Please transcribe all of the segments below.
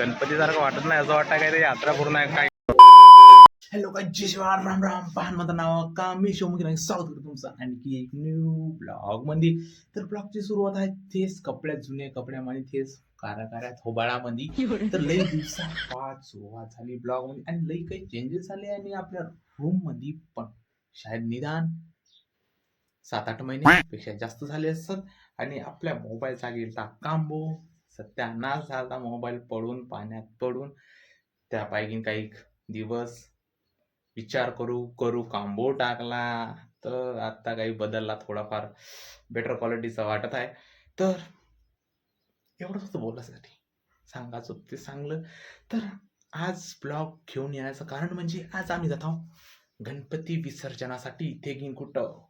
गणपतीसारखं वाटत नाही असं वाटतं काय ते यात्रा पूर्ण आहे काय? हॅलो काय जय शिवार राम राम पाहन माझं नाव का मी शिवमुखी नाही स्वागत करतो तुमचं आणखी एक न्यू ब्लॉगमध्ये. तर ब्लॉगची सुरुवात आहे तेच कपड्यात जुने कपड्यामध्ये तेच काऱ्या काऱ्या थोबाळामध्ये तर लई दिवसापात सुरुवात झाली ब्लॉगमध्ये आणि लई काही चेंजेस झाले आणि आपल्या रूममध्ये पण. शायद निदान सात आठ महिन्यापेक्षा जास्त झाले असत आणि आपल्या मोबाईलचा गेलता कांबो. सत्यानाश झाला मोबाईल पडून पाण्यात पडून. त्यापैकी काही दिवस विचार करू करू कांबो टाकला. तर आता काही बदलला थोडाफार बेटर क्वालिटीचा वाटत आहे. तर एवढंच होतं बोलायसाठी सांगायचं ते सांगलं. तर आज ब्लॉग घेऊन येण्याचं कारण म्हणजे आज आम्ही जात आहोत गणपती विसर्जनासाठी. इथे घेऊन कुठं?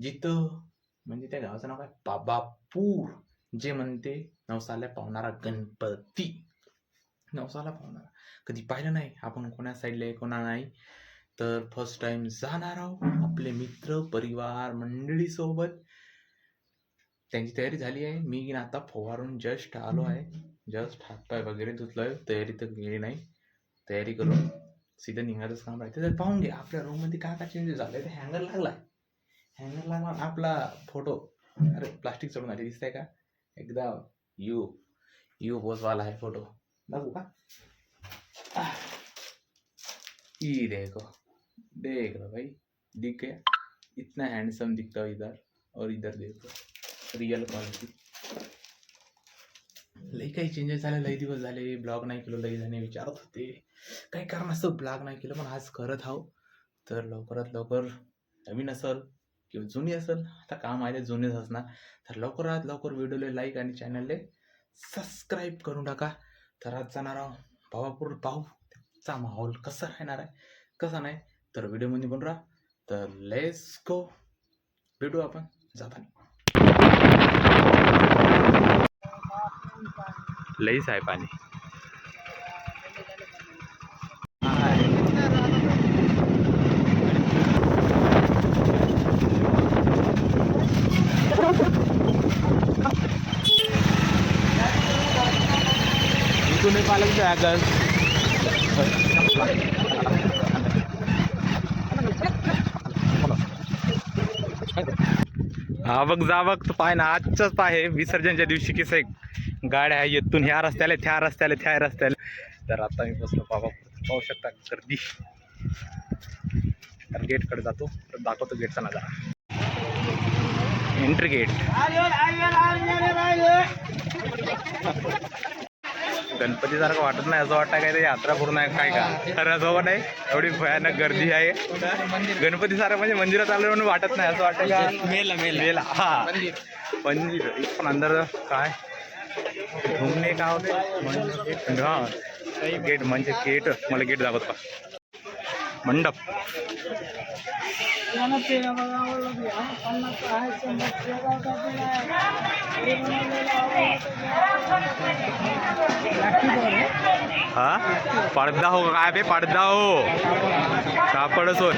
जिथं म्हणजे त्या गावाचं नाव काय? बाबापूर. जे म्हणते नवसाला पावणारा गणपती. नवसाला पावणारा. कधी पाहिलं नाही? आपण कोणा साईडला आहे कोणा नाही? तर फर्स्ट टाइम जाणार आहोत आपले मित्र परिवार मंडळी सोबत. त्यांची तयारी झाली आहे. मी आता फवारून जस्ट आलो आहे. जस्ट हातपाय वगैरे धुतलोय. तयारी तर गेली नाही. तयारी करून सीधं निघायचंच काम राहते. तर पाहून घे आपल्या रूममध्ये काय काय चेंजेस झाले ते हँगर लागला हँगर लागला आपला फोटो अरे प्लास्टिक चढून आली दिसतंय का? एकदा यू यू पोचवाला आहे फोटो दाखवू का. ये देखो. देख लो भाई. दिख गया. इतना हैंडसम दिखता हो इधर और इधर देखो. रियल क्वालिटी लई काही चेंजेस झाले लई दिवस झाले. ब्लॉग नाही केलं लई जणे विचारत होते. काही कारण असतं ब्लॉग नाही केलं पण आज करत आहो. तर लवकरात लवकर. नवीन असेल किंवा जुनी असेल आता काम आहे जुनेच असणार. तर लवकरात लवकर व्हिडिओला लाईक आणि चॅनलला सबस्क्राईब करून टाका. तर आज जाणार आहो भावापूर पाहू चा माहोल कसा राहणार आहे कसा नाही तर व्हिडिओमध्ये पण राहा. तर लेस गो भेटू आपण. जाताना लईच आहे पाणी तुम्ही पालक आगस हा बघ जा बघ तू पाय ना आजच पाय विसर्जनच्या दिवशी किसे गाड्या येतून ह्या रस्त्याला त्या रस्त्याला त्या रस्त्याला. तर आता मी बसलो बाबा पाहू शकता गर्दी. तर गेटकडे जातो. तर दाखवतो गेटचा नजारा. एंट्री गेट गणपतीसारखं वाटत नाही असं वाटतं काय ते यात्रा पूर्ण आहे काय का? खरं असं नाही. एवढी भयानक गर्दी आहे. गणपतीसारखं म्हणजे मंदिरात आलं म्हणून वाटत नाही असं वाटतं का मेला मेला. मेला. हा. मंदिर पण अंदर काय? घुमणे का होते? हा. गेट म्हणजे गेट मला गेट दाखवत का मंडप. हा? पडदा हो काय बे पडदा हो? कापडच हो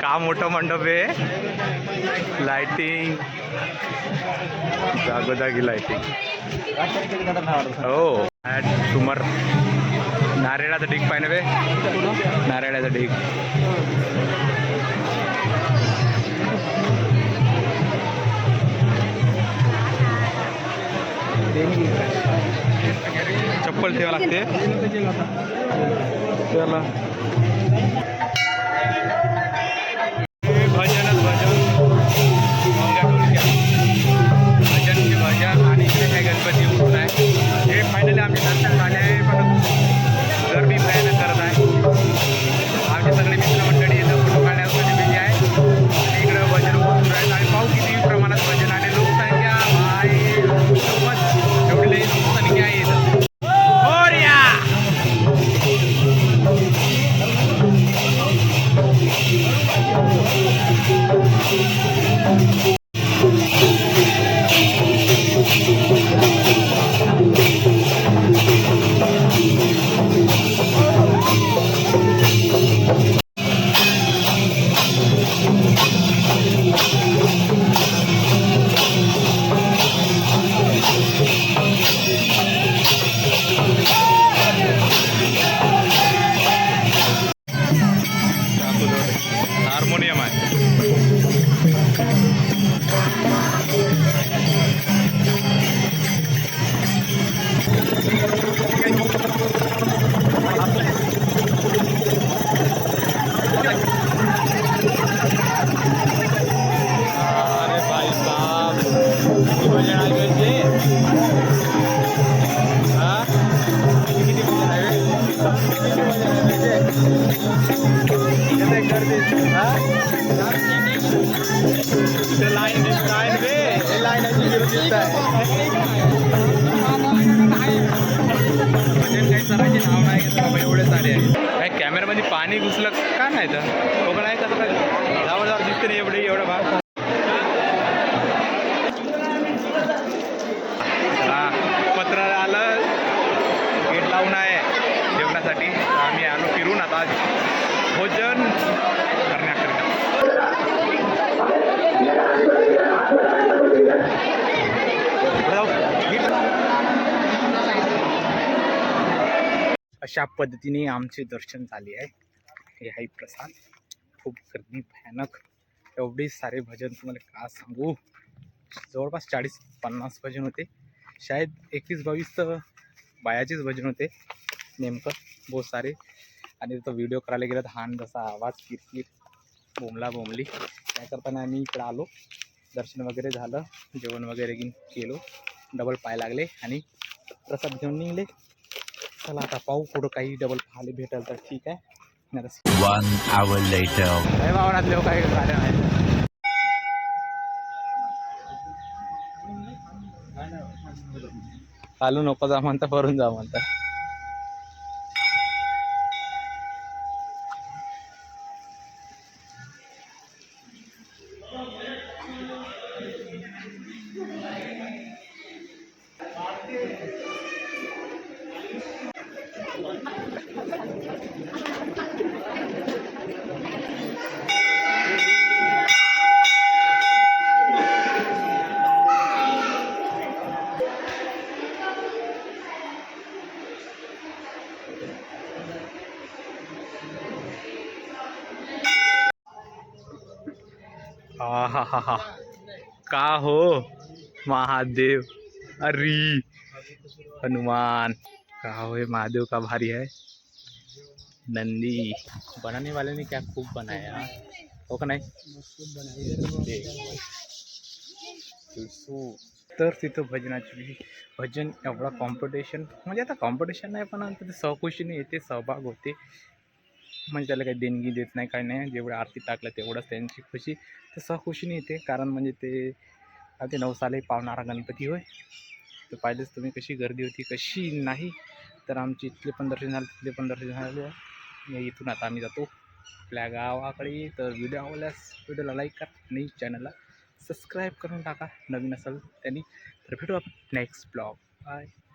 का मोठं मंडप आहे लाइटिंग जागोजागी लाइटिंग हो. ॲट सुमर नारळाचं ढीक पाहिजे बे नारळाचं ढीक चप्पल ठेवा लागते त्याला भजनच भजन भजन भजन आणि गणपती दिसत आहे नाव नाही एवढे सारे आहे काय कॅमेऱ्यामध्ये पाणी घुसलं का नाही तर? कोकण आहे का तर जावं दिसते नाही एवढे एवढा भाग. पत्र आलं. गेट लावून आहे. जेवणासाठी आम्ही आलो फिरून आता. भोजन अशा पद्धतीने आमचे दर्शन झाले आहे. हे आहे प्रसाद. खूप गर्दी भयानक. एवढे सारे भजन तुम्हाला का सांगू? जवळपास चाळीस पन्नास भजन होते. शायद एकवीस बावीस तर बायाचेच भजन होते. नेमकं बहुत सारे. आणि तो व्हिडिओ करायला गेला तर हान जसा आवाज किरकिर बोंबला बोंबली. त्याकरताना आम्ही इकडं आलो. दर्शन वगैरे झालं. जेवण वगैरे घेऊन केलो डबल पाय लागले आणि प्रसाद घेऊन निघले. चला आता पाहू कुठं काही डबल पाहायला भेटेल तर ठीक आहे. One hour later. काय भावनातले हो काही झाले नाही चालू नको जा म्हणता भरून जा म्हणता. का हो? महादेव. अरे, हनुमान. का हो ये महादेव का भारी है? नंदी. बनाने वाले ने क्या खूब बनाया? हो का नाही? तर भजनाची भजन एवढा कॉम्पिटिशन म्हणजे आता कॉम्पिटिशन नाही पण ते सहकुशीने येते सहभाग होते. म्हणजे त्याला काही देणगी देत नाही काही नाही. जेवढं आरती टाकलं तेवढंच त्यांची खुशी. ते सहखुशीने येते कारण म्हणजे ते आता ते नवसाले पावणारा गणपती होय. तर पाहिलेच तुम्ही कशी गर्दी होती कशी नाही. तर आमची इथले पण दर्शन झाले तिथले पण दर्शन झाले. इथून आता आम्ही जातो आपल्या गावाकडे. तर व्हिडिओ आवडल्यास व्हिडिओला लाईक करा आणि चॅनलला सबस्क्राईब करून टाका. नवीन असेल त्यांनी तर भेटू आपण नेक्स्ट ब्लॉग बाय